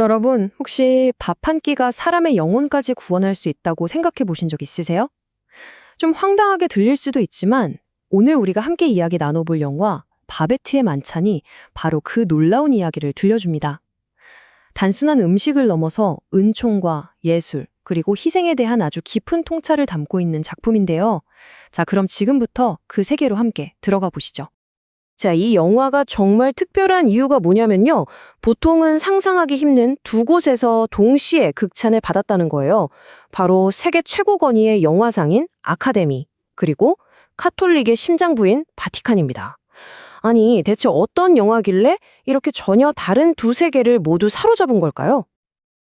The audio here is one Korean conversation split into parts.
여러분, 혹시 밥 한 끼가 사람의 영혼까지 구원할 수 있다고 생각해 보신 적 있으세요? 좀 황당하게 들릴 수도 있지만 오늘 우리가 함께 이야기 나눠볼 영화 바베트의 만찬이 바로 그 놀라운 이야기를 들려줍니다. 단순한 음식을 넘어서 은총과 예술, 그리고 희생에 대한 아주 깊은 통찰을 담고 있는 작품인데요. 자, 그럼 지금부터 그 세계로 함께 들어가 보시죠. 자, 이 영화가 정말 특별한 이유가 뭐냐면요. 보통은 상상하기 힘든 두 곳에서 동시에 극찬을 받았다는 거예요. 바로 세계 최고 권위의 영화상인 아카데미, 그리고 카톨릭의 심장부인 바티칸입니다. 아니, 대체 어떤 영화길래 이렇게 전혀 다른 두 세계를 모두 사로잡은 걸까요?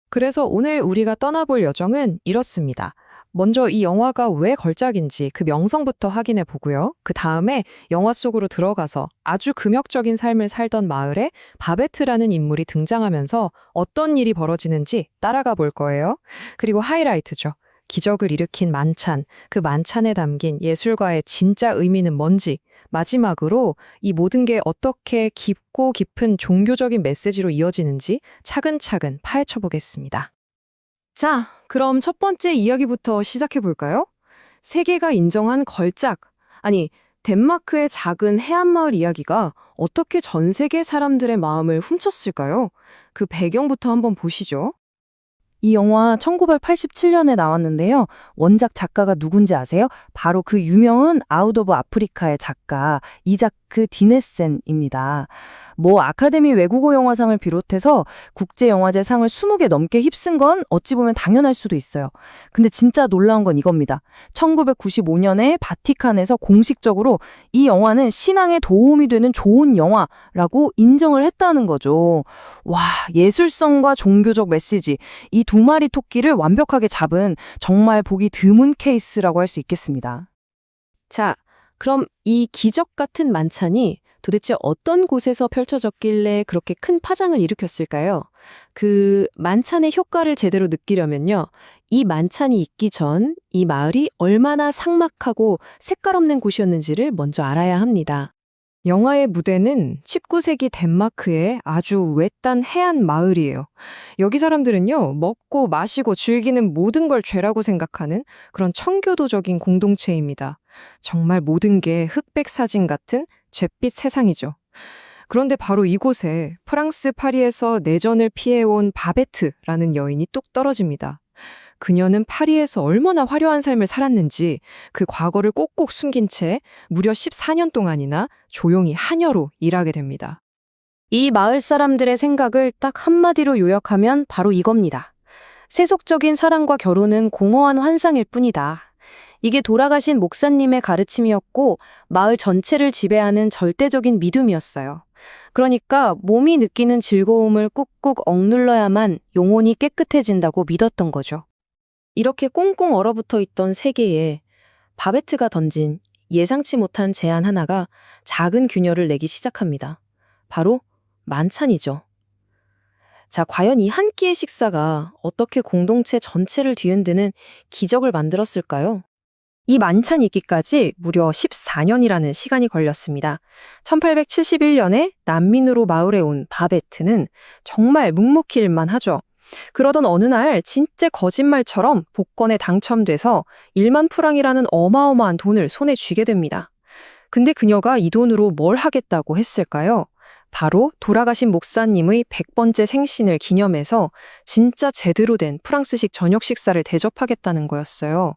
그래서 오늘 우리가 떠나볼 여정은 이렇습니다. 먼저 이 영화가 왜 걸작인지 그 명성부터 확인해 보고요. 그 다음에 영화 속으로 들어가서 아주 금욕적인 삶을 살던 마을에 바베트라는 인물이 등장하면서 어떤 일이 벌어지는지 따라가 볼 거예요. 그리고 하이라이트죠. 기적을 일으킨 만찬, 그 만찬에 담긴 예술가의 진짜 의미는 뭔지, 마지막으로 이 모든 게 어떻게 깊고 깊은 종교적인 메시지로 이어지는지 차근차근 파헤쳐 보겠습니다. 자, 그럼 첫 번째 이야기부터 시작해 볼까요? 세계가 인정한 걸작, 아니, 덴마크의 작은 해안마을 이야기가 어떻게 전 세계 사람들의 마음을 훔쳤을까요? 그 배경부터 한번 보시죠. 이 영화 1987년에 나왔는데요. 원작 작가가 누군지 아세요? 바로 그 유명한 아웃 오브 아프리카의 작가 이 자크 디네센입니다. 뭐 아카데미 외국어 영화상을 비롯해서 국제 영화제 상을 20개 넘게 휩쓴 건 어찌 보면 당연할 수도 있어요. 근데 진짜 놀라운 건 이겁니다. 1995년에 바티칸에서 공식적으로 이 영화는 신앙에 도움이 되는 좋은 영화라고 인정을 했다는 거죠. 와, 예술성과 종교적 메시지 이 두 마리 토끼를 완벽하게 잡은 정말 보기 드문 케이스라고 할 수 있겠습니다. 자, 그럼 이 기적 같은 만찬이 도대체 어떤 곳에서 펼쳐졌길래 그렇게 큰 파장을 일으켰을까요? 그 만찬의 효과를 제대로 느끼려면요. 이 만찬이 있기 전 이 마을이 얼마나 삭막하고 색깔 없는 곳이었는지를 먼저 알아야 합니다. 영화의 무대는 19세기 덴마크의 아주 외딴 해안 마을이에요. 여기 사람들은요, 먹고 마시고 즐기는 모든 걸 죄라고 생각하는 그런 청교도적인 공동체입니다. 정말 모든 게 흑백 사진 같은 잿빛 세상이죠. 그런데 바로 이곳에 프랑스 파리에서 내전을 피해온 바베트라는 여인이 뚝 떨어집니다. 그녀는 파리에서 얼마나 화려한 삶을 살았는지 그 과거를 꼭꼭 숨긴 채 무려 14년 동안이나 조용히 하녀로 일하게 됩니다. 이 마을 사람들의 생각을 딱 한마디로 요약하면 바로 이겁니다. 세속적인 사랑과 결혼은 공허한 환상일 뿐이다. 이게 돌아가신 목사님의 가르침이었고 마을 전체를 지배하는 절대적인 믿음이었어요. 그러니까 몸이 느끼는 즐거움을 꾹꾹 억눌러야만 영혼이 깨끗해진다고 믿었던 거죠. 이렇게 꽁꽁 얼어붙어 있던 세계에 바베트가 던진 예상치 못한 제안 하나가 작은 균열을 내기 시작합니다. 바로 만찬이죠. 자, 과연 이 한 끼의 식사가 어떻게 공동체 전체를 뒤흔드는 기적을 만들었을까요? 이 만찬 있기까지 무려 14년이라는 시간이 걸렸습니다. 1871년에 난민으로 마을에 온 바베트는 정말 묵묵힐만 하죠. 그러던 어느 날 진짜 거짓말처럼 복권에 당첨돼서 1만 프랑이라는 어마어마한 돈을 손에 쥐게 됩니다. 근데 그녀가 이 돈으로 뭘 하겠다고 했을까요? 바로 돌아가신 목사님의 100번째 생신을 기념해서 진짜 제대로 된 프랑스식 저녁 식사를 대접하겠다는 거였어요.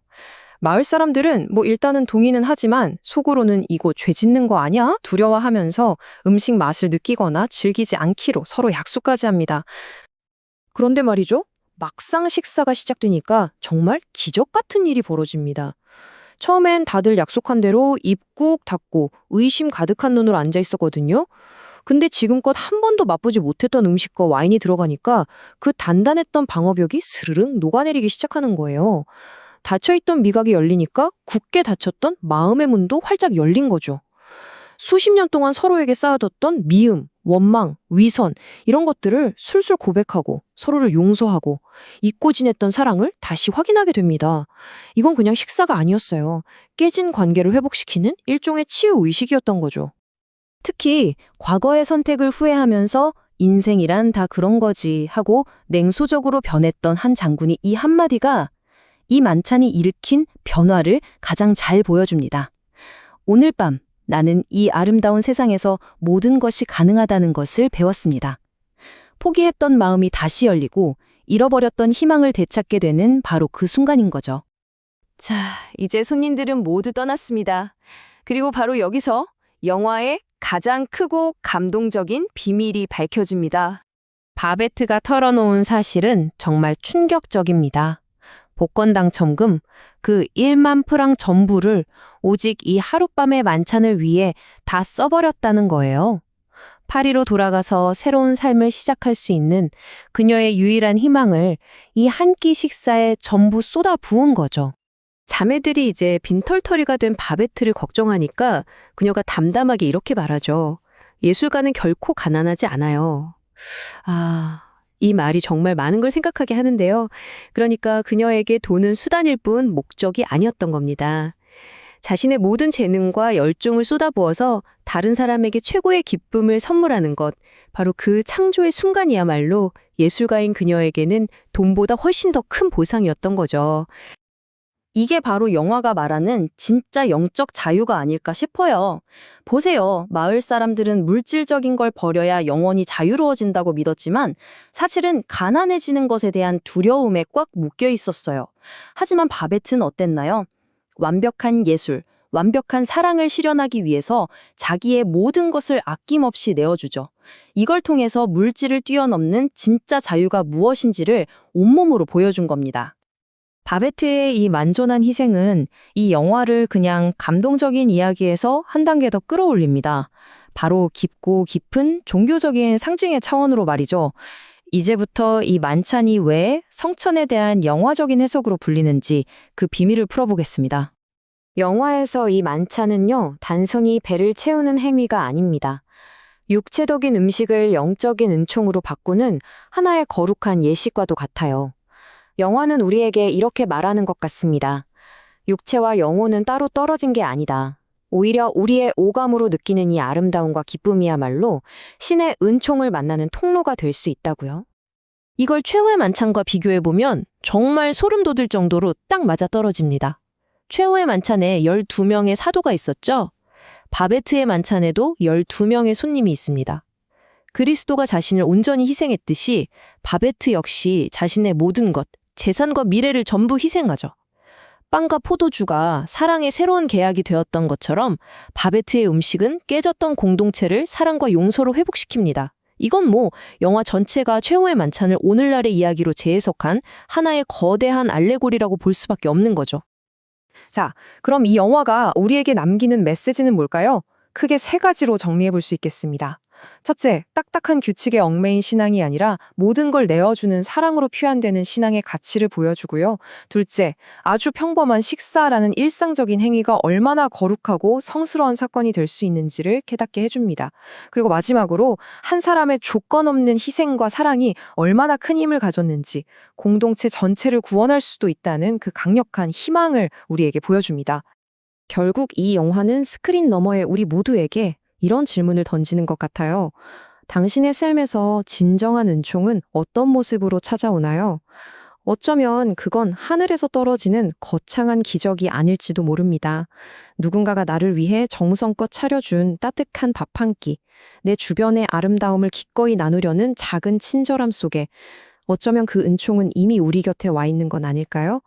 마을 사람들은 뭐 일단은 동의는 하지만 속으로는 이거 죄 짓는 거 아니야? 두려워하면서 음식 맛을 느끼거나 즐기지 않기로 서로 약속까지 합니다. 그런데 말이죠. 막상 식사가 시작되니까 정말 기적 같은 일이 벌어집니다. 처음엔 다들 약속한 대로 입꾹 닫고 의심 가득한 눈으로 앉아 있었거든요. 근데 지금껏 한 번도 맛보지 못했던 음식과 와인이 들어가니까 그 단단했던 방어벽이 스르륵 녹아내리기 시작하는 거예요. 닫혀있던 미각이 열리니까 굳게 닫혔던 마음의 문도 활짝 열린 거죠. 수십 년 동안 서로에게 쌓아뒀던 미움, 원망, 위선 이런 것들을 술술 고백하고 서로를 용서하고 잊고 지냈던 사랑을 다시 확인하게 됩니다. 이건 그냥 식사가 아니었어요. 깨진 관계를 회복시키는 일종의 치유 의식이었던 거죠. 특히 과거의 선택을 후회하면서 인생이란 다 그런 거지 하고 냉소적으로 변했던 한 장군이 이 한마디가 이 만찬이 일으킨 변화를 가장 잘 보여줍니다. 오늘 밤 나는 이 아름다운 세상에서 모든 것이 가능하다는 것을 배웠습니다. 포기했던 마음이 다시 열리고 잃어버렸던 희망을 되찾게 되는 바로 그 순간인 거죠. 자, 이제 손님들은 모두 떠났습니다. 그리고 바로 여기서 영화의 가장 크고 감동적인 비밀이 밝혀집니다. 바베트가 털어놓은 사실은 정말 충격적입니다. 복권 당첨금 그 1만 프랑 전부를 오직 이 하룻밤의 만찬을 위해 다 써버렸다는 거예요. 파리로 돌아가서 새로운 삶을 시작할 수 있는 그녀의 유일한 희망을 이 한 끼 식사에 전부 쏟아 부은 거죠. 자매들이 이제 빈털터리가 된 바베트를 걱정하니까 그녀가 담담하게 이렇게 말하죠. 예술가는 결코 가난하지 않아요. 아, 이 말이 정말 많은 걸 생각하게 하는데요. 그러니까 그녀에게 돈은 수단일 뿐 목적이 아니었던 겁니다. 자신의 모든 재능과 열정을 쏟아부어서 다른 사람에게 최고의 기쁨을 선물하는 것, 바로 그 창조의 순간이야말로 예술가인 그녀에게는 돈보다 훨씬 더 큰 보상이었던 거죠. 이게 바로 영화가 말하는 진짜 영적 자유가 아닐까 싶어요. 보세요. 마을 사람들은 물질적인 걸 버려야 영원히 자유로워진다고 믿었지만 사실은 가난해지는 것에 대한 두려움에 꽉 묶여 있었어요. 하지만 바베트는 어땠나요? 완벽한 예술, 완벽한 사랑을 실현하기 위해서 자기의 모든 것을 아낌없이 내어주죠. 이걸 통해서 물질을 뛰어넘는 진짜 자유가 무엇인지를 온몸으로 보여준 겁니다. 바베트의 이 만존한 희생은 이 영화를 그냥 감동적인 이야기에서 한 단계 더 끌어올립니다. 바로 깊고 깊은 종교적인 상징의 차원으로 말이죠. 이제부터 이 만찬이 왜 성천에 대한 영화적인 해석으로 불리는지 그 비밀을 풀어보겠습니다. 영화에서 이 만찬은요, 단순히 배를 채우는 행위가 아닙니다. 육체적인 음식을 영적인 은총으로 바꾸는 하나의 거룩한 예식과도 같아요. 영화는 우리에게 이렇게 말하는 것 같습니다. 육체와 영혼은 따로 떨어진 게 아니다. 오히려 우리의 오감으로 느끼는 이 아름다움과 기쁨이야말로 신의 은총을 만나는 통로가 될 수 있다고요. 이걸 최후의 만찬과 비교해보면 정말 소름 돋을 정도로 딱 맞아 떨어집니다. 최후의 만찬에 12명의 사도가 있었죠? 바베트의 만찬에도 12명의 손님이 있습니다. 그리스도가 자신을 온전히 희생했듯이 바베트 역시 자신의 모든 것, 재산과 미래를 전부 희생하죠. 빵과 포도주가 사랑의 새로운 계약이 되었던 것처럼 바베트의 음식은 깨졌던 공동체를 사랑과 용서로 회복시킵니다. 이건 뭐 영화 전체가 최후의 만찬을 오늘날의 이야기로 재해석한 하나의 거대한 알레고리라고 볼 수밖에 없는 거죠. 자, 그럼 이 영화가 우리에게 남기는 메시지는 뭘까요? 크게 세 가지로 정리해 볼 수 있겠습니다. 첫째, 딱딱한 규칙에 얽매인 신앙이 아니라 모든 걸 내어주는 사랑으로 표현되는 신앙의 가치를 보여주고요. 둘째, 아주 평범한 식사라는 일상적인 행위가 얼마나 거룩하고 성스러운 사건이 될 수 있는지를 깨닫게 해줍니다. 그리고 마지막으로 한 사람의 조건 없는 희생과 사랑이 얼마나 큰 힘을 가졌는지 공동체 전체를 구원할 수도 있다는 그 강력한 희망을 우리에게 보여줍니다. 결국 이 영화는 스크린 너머의 우리 모두에게 이런 질문을 던지는 것 같아요. 당신의 삶에서 진정한 은총은 어떤 모습으로 찾아오나요? 어쩌면 그건 하늘에서 떨어지는 거창한 기적이 아닐지도 모릅니다. 누군가가 나를 위해 정성껏 차려준 따뜻한 밥 한 끼, 내 주변의 아름다움을 기꺼이 나누려는 작은 친절함 속에 어쩌면 그 은총은 이미 우리 곁에 와 있는 건 아닐까요?